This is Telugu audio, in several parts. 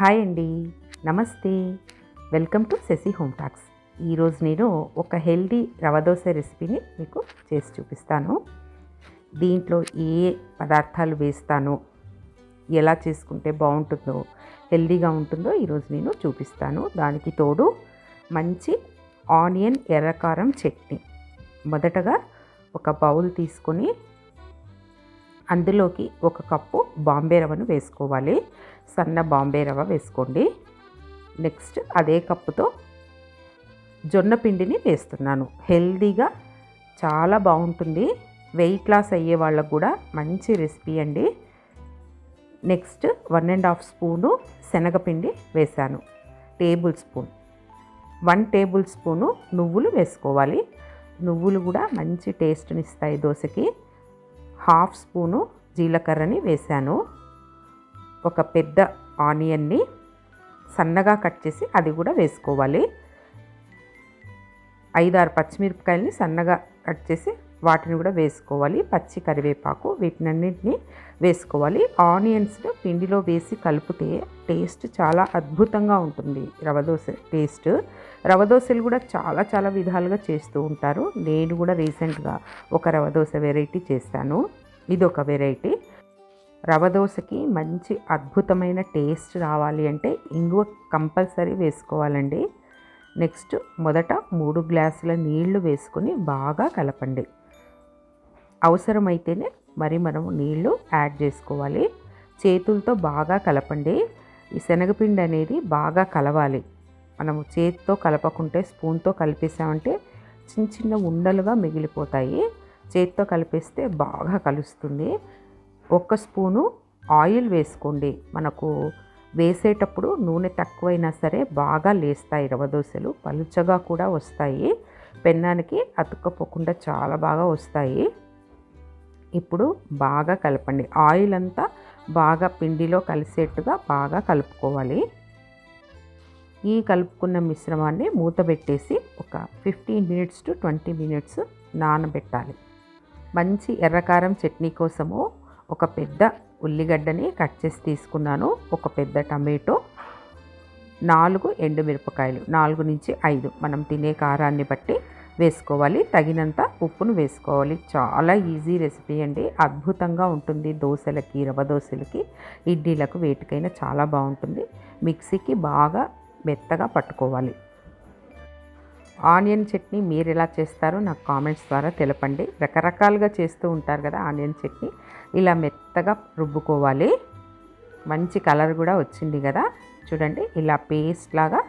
హాయ్ అండి. నమస్తే. Welcome to Shashi home talks. ఈరోజు నేను ఒక హెల్దీ రవ దోశ రెసిపీని మీకు చేసి చూపిస్తాను. దీంట్లో ఏ పదార్థాలు వేస్తానో ఎలా చేసుకుంటే బాగుంటుందో హెల్దీగా ఉంటుందో ఈరోజు నేను చూపిస్తాను. దానికి తోడు మంచి ఆనియన్ ఎర్రకారం చట్నీ. మొదటగా ఒక బౌల్ తీసుకొని అందులోకి ఒక కప్పు బాంబే రవ్వను వేసుకోవాలి. సన్న బాంబే రవ్వ వేసుకోండి. నెక్స్ట్ అదే కప్పుతో జొన్న పిండిని వేస్తున్నాను. హెల్దీగా చాలా బాగుంటుంది. వెయిట్ లాస్ అయ్యే వాళ్ళకు కూడా మంచి రెసిపీ అండి. Next one and half spoon శనగపిండి వేశాను. Table spoon. One table spoon నువ్వులు వేసుకోవాలి. నువ్వులు కూడా మంచి టేస్ట్ని ఇస్తాయి దోశకి. హాఫ్ స్పూను జీలకర్రని వేశాను. ఒక పెద్ద ఆనియన్ని సన్నగా కట్ చేసి అది కూడా వేసుకోవాలి. ఐదారు పచ్చిమిరపకాయలని సన్నగా కట్ చేసి వాటిని కూడా వేసుకోవాలి. పచ్చి కరివేపాకు వీటినన్నింటినీ వేసుకోవాలి. ఆనియన్స్ పిండిలో వేసి కలిపితే టేస్ట్ చాలా అద్భుతంగా ఉంటుంది. రవ దోశ టేస్ట్. రవ దోశలు కూడా చాలా చాలా విధాలుగా చేస్తూ ఉంటారు. నేను కూడా రీసెంట్గా ఒక రవ దోశ వెరైటీ చేశాను. ఇది ఒక వెరైటీ రవ దోశకి మంచి అద్భుతమైన టేస్ట్ రావాలి అంటే ఇంగువ కంపల్సరీ వేసుకోవాలండి. నెక్స్ట్ మొదట మూడు గ్లాసుల నీళ్ళు వేసుకొని బాగా కలపండి. అవసరమైతేనే మరి మనం నీళ్ళు యాడ్ చేసుకోవాలి. చేతులతో బాగా కలపండి. ఈ శనగపిండి అనేది బాగా కలవాలి. మనము చేతితో కలపకుంటే స్పూన్తో కలిపేసామంటే చిన్న చిన్న ఉండలుగా మిగిలిపోతాయి. చేతితో కలిపేస్తే బాగా కలుస్తుంది. ఒక్క స్పూను ఆయిల్ వేసుకోండి. మనకు వేసేటప్పుడు నూనె తక్కువైనా సరే బాగా లేస్తాయి రవ పలుచగా కూడా వస్తాయి. పెన్నానికి అతుక్కపోకుండా చాలా బాగా వస్తాయి. ఇప్పుడు బాగా కలపండి. ఆయిల్ అంతా బాగా పిండిలో కలిసేట్టుగా బాగా కలుపుకోవాలి. ఈ కలుపుకున్న మిశ్రమాన్ని మూత పెట్టేసి ఒక fifteen minutes to twenty minutes నానబెట్టాలి. మంచి ఎర్రకారం చట్నీ కోసము ఒక పెద్ద ఉల్లిగడ్డని కట్ చేసి తీసుకున్నాను. ఒక పెద్ద టమాటో నాలుగు ఎండుమిరపకాయలు నాలుగు నుంచి ఐదు. మనం తినే కారాన్ని బట్టి వేసుకోవాలి. తగినంత ఉప్పును వేసుకోవాలి. చాలా ఈజీ రెసిపీ అండి. అద్భుతంగా ఉంటుంది దోశలకి రవ దోశలకి ఇడ్లీలకు వేటికైనా చాలా బాగుంటుంది. మిక్సీకి బాగా మెత్తగా పట్టుకోవాలి. ఆనియన్ చట్నీ మీరు ఎలా చేస్తారో నాకు కామెంట్స్ ద్వారా తెలపండి. రకరకాలుగా చేస్తూ ఉంటారు కదా ఆనియన్ చట్నీ. ఇలా మెత్తగా రుబ్బుకోవాలి. మంచి కలర్ కూడా వచ్చింది కదా. చూడండి ఇలా పేస్ట్ లాగా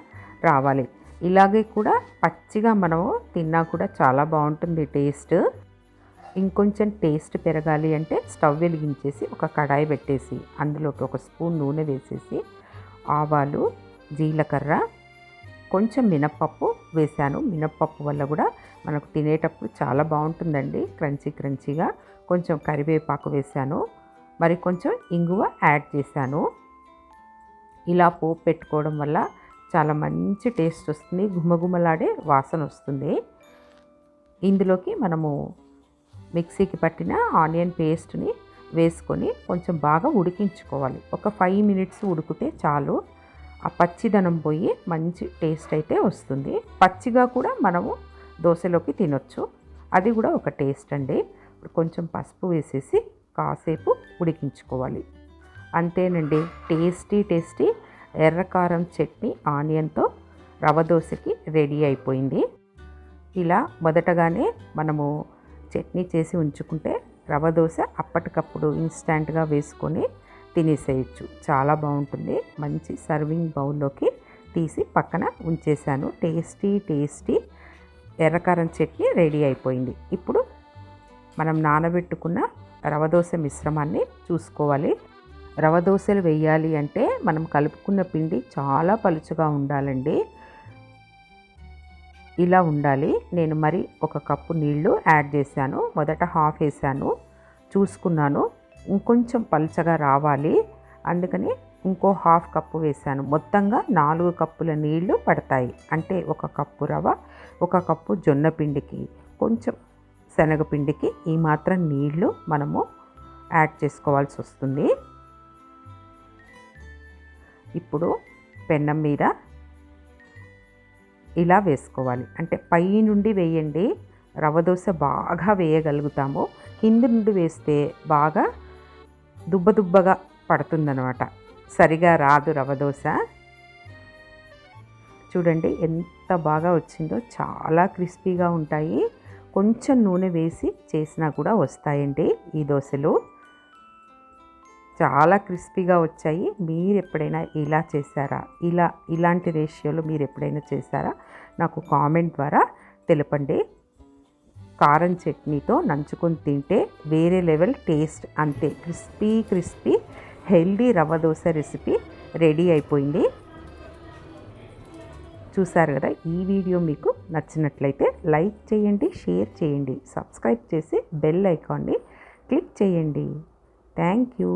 రావాలి. ఇలాగే కూడా పచ్చిగా మనము తిన్నా కూడా చాలా బాగుంటుంది టేస్ట్. ఇంకొంచెం టేస్ట్ పెరగాలి అంటే స్టవ్ వెలిగించేసి ఒక కడాయి పెట్టేసి అందులోకి ఒక స్పూన్ నూనె వేసేసి ఆవాలు జీలకర్ర కొంచెం మినప్పప్పు వేశాను మినప్పప్పు వల్ల కూడా మనకు తినేటప్పుడు చాలా బాగుంటుందండి. క్రంచీ క్రంచీగా కొంచెం కరివేపాకు వేశాను మరి కొంచెం ఇంగువ యాడ్ చేశాను. ఇలా పోపు పెట్టుకోవడం వల్ల చాలా మంచి టేస్ట్ వస్తుంది. గుమగుమలాడే వాసన వస్తుంది. ఇందులోకి మనము మిక్సీకి పట్టిన ఆనియన్ పేస్ట్ని వేసుకొని కొంచెం బాగా ఉడికించుకోవాలి. ఒక ఫైవ్ మినిట్స్ ఉడికితే చాలు. ఆ పచ్చిదనం పోయి మంచి టేస్ట్ అయితే వస్తుంది. పచ్చిగా కూడా మనము దోశలోకి తినొచ్చు. అది కూడా ఒక టేస్ట్ అండి. కొంచెం పసుపు వేసేసి కాసేపు ఉడికించుకోవాలి. అంతేనండి. టేస్టీ టేస్టీ ఎర్రకారం చట్నీ ఆనియన్తో రవ దోశకి రెడీ అయిపోయింది. ఇలా మొదటగానే మనము చట్నీ చేసి ఉంచుకుంటే రవ దోశ అప్పటికప్పుడు ఇన్స్టాంట్గా వేసుకొని తినేసేయచ్చు. చాలా బాగుంటుంది. మంచి సర్వింగ్ బౌల్లోకి తీసి పక్కన ఉంచేసాను టేస్టీ టేస్టీ ఎర్రకారం చట్నీ రెడీ అయిపోయింది. ఇప్పుడు మనం నానబెట్టుకున్న రవ దోశ మిశ్రమాన్ని చూసుకోవాలి. రవ దోశలు వేయాలి అంటే మనం కలుపుకున్న పిండి చాలా పలుచగా ఉండాలండి. ఇలా ఉండాలి. నేను మరి ఒక కప్పు నీళ్ళు యాడ్ చేశాను. మొదట హాఫ్ వేసాను. చూసుకున్నాను. ఇంకొంచెం పలుచగా రావాలి. అందుకని ఇంకో హాఫ్ కప్పు వేసాను. మొత్తంగా నాలుగు కప్పుల నీళ్ళు పడతాయి. అంటే ఒక కప్పు రవ ఒక కప్పు జొన్న పిండికి కొంచెం శనగపిండికి ఈ మాత్రం నీళ్ళు మనము యాడ్ చేసుకోవాల్సి వస్తుంది. ఇప్పుడు పెన్నం మీద ఇలా వేసుకోవాలి. అంటే పై నుండి వేయండి. రవ్వ దోశ బాగా వేయగలుగుతాము. కింది నుండి వేస్తే బాగా దుబ్బదుబ్బగా పడుతుందనమాట సరిగా రాదు రవ్వ దోశ. చూడండి ఎంత బాగా వచ్చిందో. చాలా క్రిస్పీగా ఉంటాయి. కొంచెం నూనె వేసి చేసినా కూడా వస్తాయండి ఈ దోశలు. చాలా క్రిస్పీగా వచ్చాయి. మీరు ఎప్పుడైనా ఇలా చేశారా? ఇలా ఇలాంటి రేషియోలో మీరు ఎప్పుడైనా చేశారా? నాకు కామెంట్ ద్వారా తెలపండి. కారం చట్నీతో నంచుకొని తింటే వేరే లెవెల్ టేస్ట్ అంతే. Crispy crispy healthy rava dosa recipe ready అయిపోయింది. చూసారు కదా ఈ వీడియో మీకు నచ్చినట్లయితే లైక్ చేయండి షేర్ చేయండి. సబ్స్క్రైబ్ చేసి బెల్ ఐకాన్ని క్లిక్ చేయండి. Thank you.